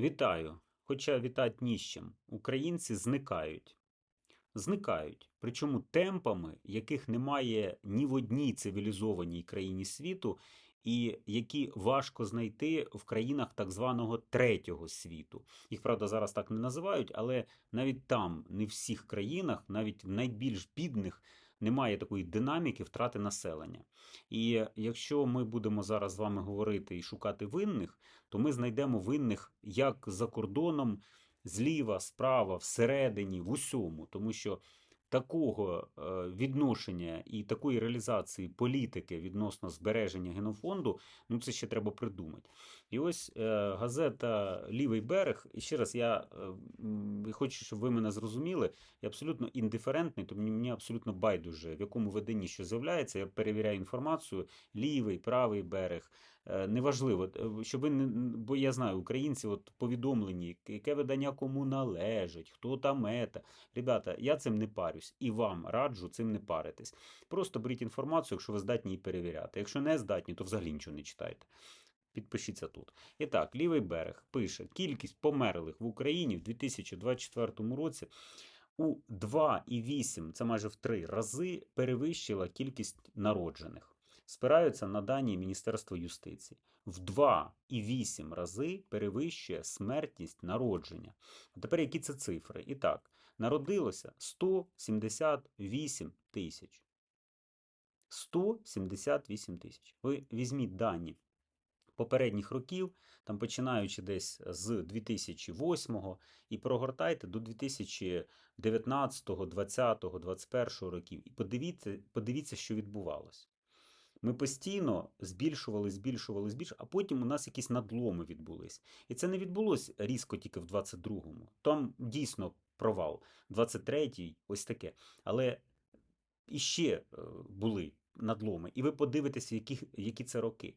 Вітаю! Хоча вітати ні. Українці зникають. Зникають. Причому темпами, яких немає ні в одній цивілізованій країні світу, і які важко знайти в країнах так званого третього світу. Їх, правда, зараз так не називають, але навіть там, не в всіх країнах, навіть в найбільш бідних, немає такої динаміки втрати населення. І якщо ми будемо зараз з вами говорити і шукати винних, то ми знайдемо винних як за кордоном, зліва, справа, всередині, в усьому, тому що такого е, відношення і такої реалізації політики відносно збереження генофонду, ну це ще треба придумати. І ось е, газета Лівий берег, і ще раз я е, хочу, щоб ви мене зрозуміли, я абсолютно індиферентний, тому мені абсолютно байдуже, в якому виданні що з'являється. Я перевіряю інформацію, лівий, правий берег. Е, Неважливо, щоб ви не бо я знаю, українці от повідомлені, яке видання кому належить, хто там ета. Ребята, я цим не парюсь і вам раджу цим не паритись. Просто беріть інформацію, якщо ви здатні її перевіряти. Якщо не здатні, то взагалі нічого не читайте. Підпишіться тут. І так, лівий берег пише: кількість померлих в Україні в 2024 році у 2,8, це майже в 3 рази перевищила кількість народжених. Спираються на дані Міністерства юстиції. В 2,8 рази перевищує смертність народження. А тепер які це цифри? І так, народилося 178 тисяч. 178 тисяч. Ви візьміть дані попередніх років, там починаючи десь з 2008 і прогортайте до 2019, 2020, 2021 років. І подивіться, подивіться, що відбувалося. Ми постійно збільшували, збільшували, збільшували, а потім у нас якісь надломи відбулись. І це не відбулося різко тільки в 22-му. Там дійсно провал. 23-й, ось таке. Але іще е, були надломи. І ви подивитеся, які, які це роки.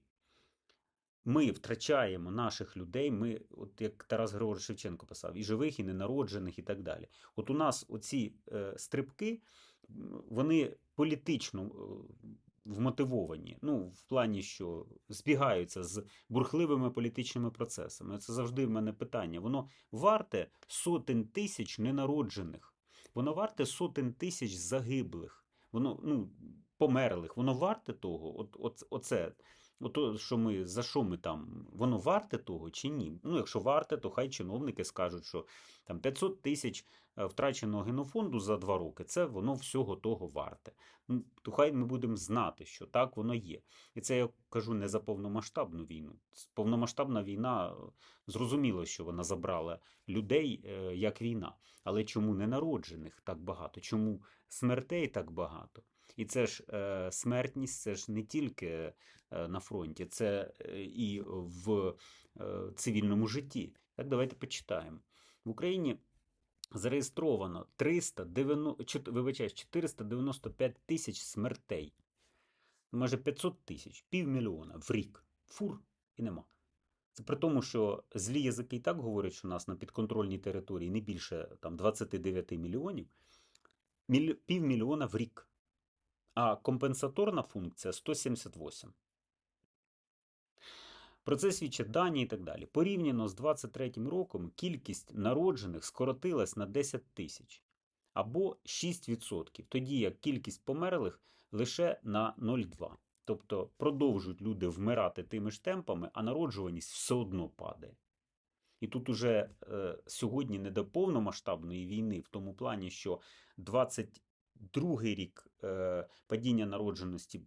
Ми втрачаємо наших людей, ми, от як Тарас Григорович Шевченко писав, і живих, і ненароджених, і так далі. От у нас оці е, стрибки, вони політично е, вмотивовані. Ну, в плані, що збігаються з бурхливими політичними процесами. Це завжди в мене питання. Воно варте сотень тисяч ненароджених, воно варте сотень тисяч загиблих, воно ну, померлих. Воно варте того. От, от, оце. Ото, що ми, за що ми там, воно варте того чи ні? Ну, якщо варте, то хай чиновники скажуть, що там 500 тисяч е, втраченого генофонду за два роки, це воно всього того варте. Ну, то хай ми будемо знати, що так воно є. І це я кажу не за повномасштабну війну. Повномасштабна війна, е, зрозуміло, що вона забрала людей е, як війна. Але чому ненароджених так багато? Чому смертей так багато? І це ж е, смертність, це ж не тільки е, на фронті, це е, і в е, цивільному житті. Так, давайте почитаємо. В Україні зареєстровано 390, чот- вибачаюсь, 495 тисяч смертей. Майже 500 тисяч, півмільйона в рік. Фур і нема. Це при тому, що злі язики і так говорять, що у нас на підконтрольній території не більше там, 29 мільйонів, міль... півмільйона в рік. А компенсаторна функція 178. Про це свідчать дані і так далі. Порівняно з 23 роком кількість народжених скоротилась на 10 тисяч або 6%, тоді як кількість померлих лише на 0,2. Тобто продовжують люди вмирати тими ж темпами, а народжуваність все одно падає. І тут уже е, сьогодні не до повномасштабної війни, в тому плані, що 22 рік е, падіння народженості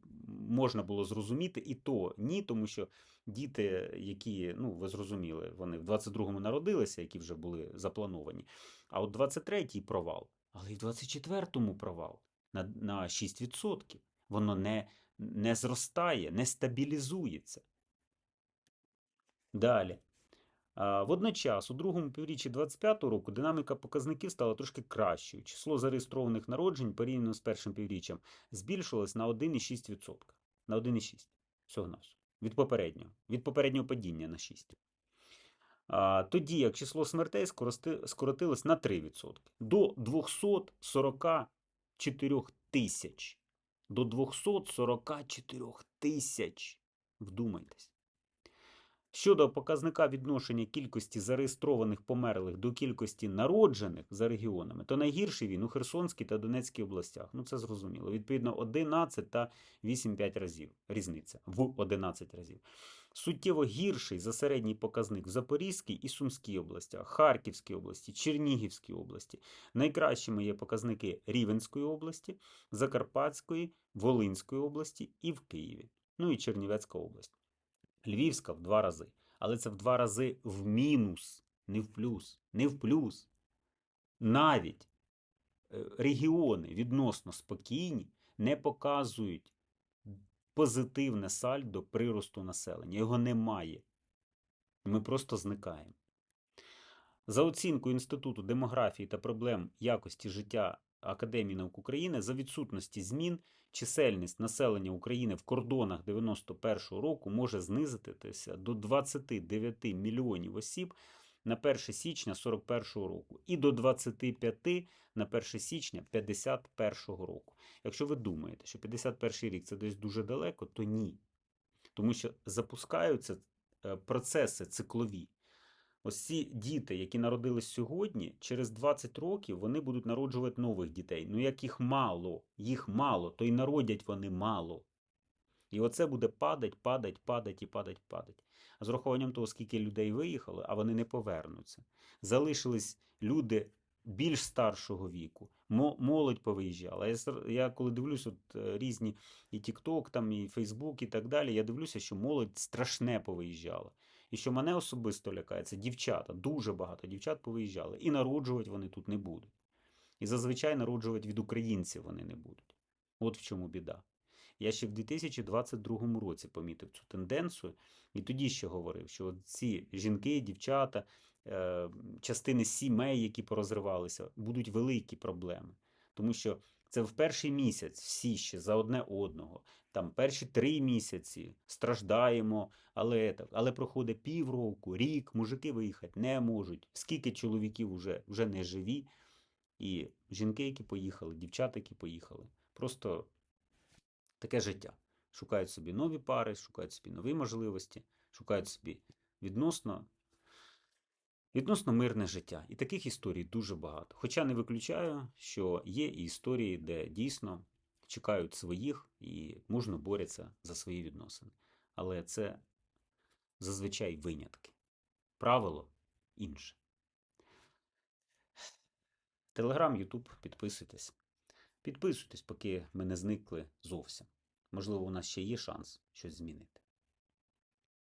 можна було зрозуміти, і то ні, тому що діти, які, ну ви зрозуміли, вони в 22-му народилися, які вже були заплановані. А от 23-й провал, але і в 24-му провал на, на 6%. Воно не, не зростає, не стабілізується. Далі. Водночас, у другому півріччі 2025 року динаміка показників стала трошки кращою. Число зареєстрованих народжень порівняно з першим півріччям збільшилось на 1,6%. На 1,6 всього нас. Від попереднього. Від попереднього падіння на 6. А, тоді як число смертей скоротилось на 3%. До 244 тисяч. До 244 тисяч. Вдумайтесь. Щодо показника відношення кількості зареєстрованих померлих до кількості народжених за регіонами, то найгірший він у Херсонській та Донецькій областях. Ну це зрозуміло. Відповідно, 11 та 8-5 разів. Різниця в 11 разів. Суттєво гірший за середній показник в Запорізькій і Сумській областях, Харківській області, Чернігівській області. Найкращими є показники Рівенської області, Закарпатської, Волинської області і в Києві. Ну і Чернівецька область. Львівська в два рази. Але це в два рази в мінус, не в плюс. Не в плюс. Навіть е, регіони відносно спокійні не показують позитивне сальдо приросту населення. Його немає. Ми просто зникаємо. За оцінкою Інституту демографії та проблем якості життя Академії наук України, за відсутності змін чисельність населення України в кордонах 91-го року може знизитися до 29 мільйонів осіб на 1 січня 41-го року і до 25 на 1 січня 51-го року. Якщо ви думаєте, що 51 рік це десь дуже далеко, то ні. Тому що запускаються е, процеси циклові. Ось ці діти, які народились сьогодні, через 20 років вони будуть народжувати нових дітей. Ну як їх мало, їх мало, то й народять вони мало. І оце буде падать, падать, падать і падать, падать. А з урахуванням того, скільки людей виїхало, а вони не повернуться. Залишились люди більш старшого віку, молодь повиїжджала. Я, я коли дивлюсь, от е, різні і TikTok, там, і Facebook, і так далі, я дивлюся, що молодь страшне повиїжджала. Що мене особисто лякає, це дівчата. Дуже багато дівчат повиїжджали. І народжувати вони тут не будуть. І зазвичай народжувати від українців вони не будуть. От в чому біда. Я ще в 2022 році помітив цю тенденцію, і тоді ще говорив, що ці жінки, дівчата, е, частини сімей, які порозривалися, будуть великі проблеми. Тому що це в перший місяць всі ще за одне одного. Там перші три місяці страждаємо, але, так, але проходить півроку, рік, мужики виїхати не можуть. Скільки чоловіків вже, вже не живі, і жінки, які поїхали, дівчата, які поїхали. Просто таке життя. Шукають собі нові пари, шукають собі нові можливості, шукають собі відносно, відносно мирне життя. І таких історій дуже багато. Хоча не виключаю, що є і історії, де дійсно чекають своїх і мужно борються за свої відносини. Але це зазвичай винятки. Правило інше. Телеграм, Ютуб, підписуйтесь. Підписуйтесь, поки ми не зникли зовсім. Можливо, у нас ще є шанс щось змінити.